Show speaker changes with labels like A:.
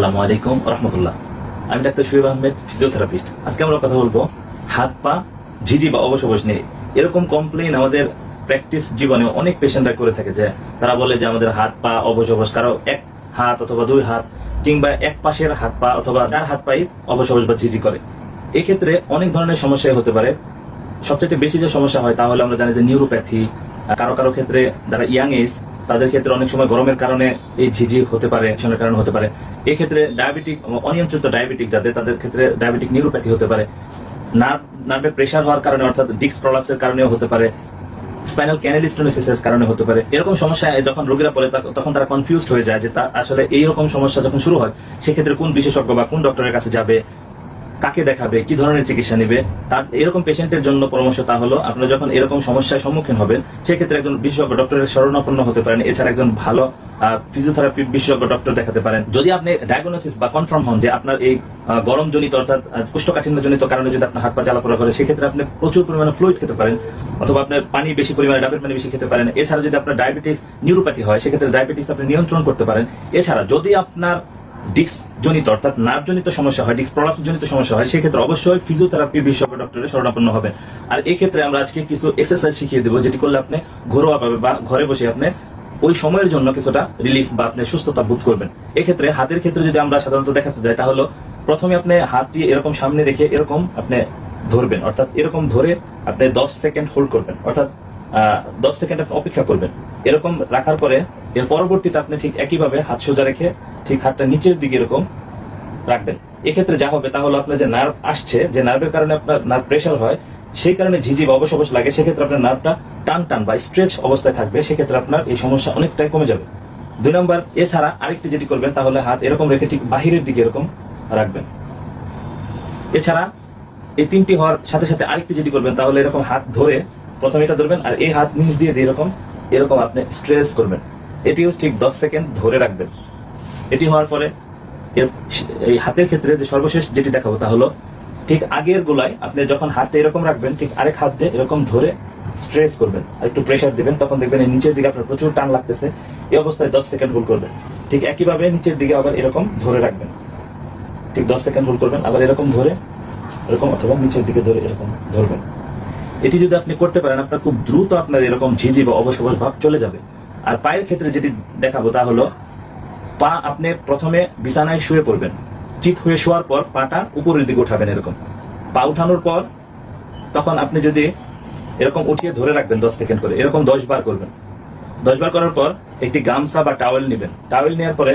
A: আসসালামু আলাইকুম রহমতুল্লাহ। আমি ডাক্তার শুয়েব আহমেদ, ফিজিওথেরাপিস্ট। আজকে আমরা কথা বলব হাত, পা, ঝিঝি বা অবশ অবশ নিয়ে। এরকম কমপ্লেন আমাদের প্র্যাকটিস জীবনে অনেক পেশেন্টরা করে থাকে যে, তারা বলে যে আমাদের হাত, পা অবশ অবশ কারও এক হাত অথবা দুই হাত কিংবা এক পাশের হাত, পা অথবা চার হাত পাই অবশ অবশ বা ঝিঝি করে। এক্ষেত্রে অনেক ধরনের সমস্যা হতে পারে। সবচেয়ে বেশি যে সমস্যা হয় তাহলে আমরা জানি যে নিউরোপ্যাথি কারও কারও ক্ষেত্রে যারা ইয়াং এজ তাদের ক্ষেত্রে অনেক সময় গরমের কারণে এই ঝিঝি হতে পারে টেনশনের কারণে হতে পারে। এই ক্ষেত্রে ডায়াবেটিক অনিয়ন্ত্রিত ডায়াবেটিক যাদের তাদের ক্ষেত্রে ডায়াবেটিক নিউরোপ্যাথি হতে পারে। নার্ভ নার্ভে প্রেশার হওয়ার কারণে, অর্থাৎ ডিস্ক প্রলাপসের কারণেও হতে পারে। স্পাইনাল ক্যানেলিস্টোনিসিসের কারণে হতে পারে। এরকম সমস্যা যখন রোগীরা পড়ে তখন তারা কনফিউজড হয়ে যায় যে আসলে এইরকম সমস্যা যখন শুরু হয়, সেক্ষেত্রে কোন বিশেষজ্ঞ বা কোন ডক্টরের কাছে যাবে? কাকে দেখাবে কি ধরনের চিকিৎসা নেবে তার এরকম পেশেন্টের জন্য পরামর্শ তা হলো আপনারা যখন এরকম সমস্যার সম্মুখীন হবেন সেক্ষেত্রে একজন বিশেষজ্ঞ ডক্টরের শরণাপন্ন হতে পারেন এছাড়া একজন ভালো ফিজিওথেরাপি বিশেষজ্ঞ ডক্টর দেখাতে পারেন। যদি আপনি ডায়াগনোসিস বা কনফার্ম হন যে আপনার এই গরম জনিত অর্থাৎ আহ, কোষ্ঠকাঠিন্য জনিত কারণে যদি আপনার হাত পা জ্বালাপোড়া করে সেক্ষেত্রে আপনি প্রচুর পরিমাণে ফ্লুইড খেতে পারেন অথবা আপনার পানি বেশি পরিমাণে ডাবের পানি বেশি খেতে পারেন। এছাড়া যদি আপনার ডায়াবেটিস নিউরোপ্যাথি হয় সেক্ষেত্রে ডায়াবেটিস আপনি নিয়ন্ত্রণ করতে পারেন। এছাড়া যদি আপনার ডিস্ক জনিত অর্থাৎ নার্ভ জনিত সমস্যা হয় ডিস্ক প্রলাপস জনিত সমস্যা হয়, সেক্ষেত্রে অবশ্যই ফিজিওথেরাপি বিশেষজ্ঞ ডক্টরের শরণাপন্ন হবেন। আর এই ক্ষেত্রে আমরা আজকে কিছু এক্সারসাইজ শিখিয়ে দেবো, যেটি করলে আপনি ঘরোয়া ভাবে বা ঘরে বসে আপনি ওই সময়ের জন্য কিছুটা রিলিফ বা আপনি সুস্থতা বোধ করবেন। এক্ষেত্রে হাতের ক্ষেত্রে যদি আমরা সাধারণত দেখাতে যাই, তাহলে প্রথমে আপনি হাতটি এরকম সামনে রেখে এরকম আপনি ধরবেন, অর্থাৎ এরকম ধরে আপনি দশ সেকেন্ড হোল্ড করবেন, অর্থাৎ দশ সেকেন্ড আপনি অপেক্ষা করবেন। এরকম রাখার পরে এর পরবর্তীতে আপনি ঠিক একইভাবে হাত সোজা রেখে ঠিক হাতটা নিচের দিকে এরকম রাখবেন। এক্ষেত্রে যা হবে তা হলো আপনার যে নার্ভ আসছে, যে নার্ভের কারণে আপনার নার্ভ প্রেশার হয়, সেই কারণে ঝিঝি বা অবশ অবশ লাগে, সেক্ষেত্রে আপনার নার্ভটা টান টান বা স্ট্রেচ অবস্থায় থাকবে, সেক্ষেত্রে আপনার এই সমস্যা অনেকটাই কমে যাবে। দুই নম্বর, এছাড়া আরেকটি যেটি করবেন তাহলে হাত এরকম রেখে ঠিক বাহিরের দিকে এরকম রাখবেন। এছাড়া এই তিনটি হওয়ার সাথে সাথে আরেকটি যেটি করবেন তাহলে এরকম হাত ধরে প্রথমে এটা ধরবেন আর এই হাত নিচ দিয়ে দিয়ে এরকম এরকম আপনি স্ট্রেস করবেন। এটিও ঠিক দশ সেকেন্ড ধরে রাখবেন। এটি হওয়ার পরে এই হাতের ক্ষেত্রে যে সর্বশেষ যেটি দেখাবো তা হলো, ঠিক আগের গোলায় আপনি যখন হাতটা এরকম রাখবেন, ঠিক আরেক হাত দিয়ে এরকম ধরে স্ট্রেস করবেন আর একটু প্রেশার দিবেন, তখন দেখবেন এই নিচের দিকে আপনার প্রচুর টান লাগতেছে। এই অবস্থায় দশ সেকেন্ড হোল্ড করবেন। ঠিক একইভাবে নিচের দিকে আবার এরকম ধরে রাখবেন। ঠিক দশ সেকেন্ড হোল্ড করবেন, আবার এরকম ধরে, এরকম অথবা নিচের দিকে ধরে এরকম ধরবেন। এটি যদি আপনি করতে পারেন, আপনার খুব দ্রুত আপনার এরকম ঝিঝি বা অবশ ভাব চলে যাবে। আর পায়ের ক্ষেত্রে যেটি দেখাবো তা হলো, পা আপনি প্রথমে বিছানায় শুয়ে পড়বেন। চিত হয়ে শোয়ার পর পাটা উপরের দিকে উঠাবেন এরকম। পা উঠানোর পর তখন আপনি যদি এরকম উঠিয়ে ধরে রাখবেন দশ সেকেন্ড করে, এরকম দশ বার করবেন। দশ বার করার পর একটি গামছা বা টাওয়েল নেবেন। টাওয়েল নেওয়ার পরে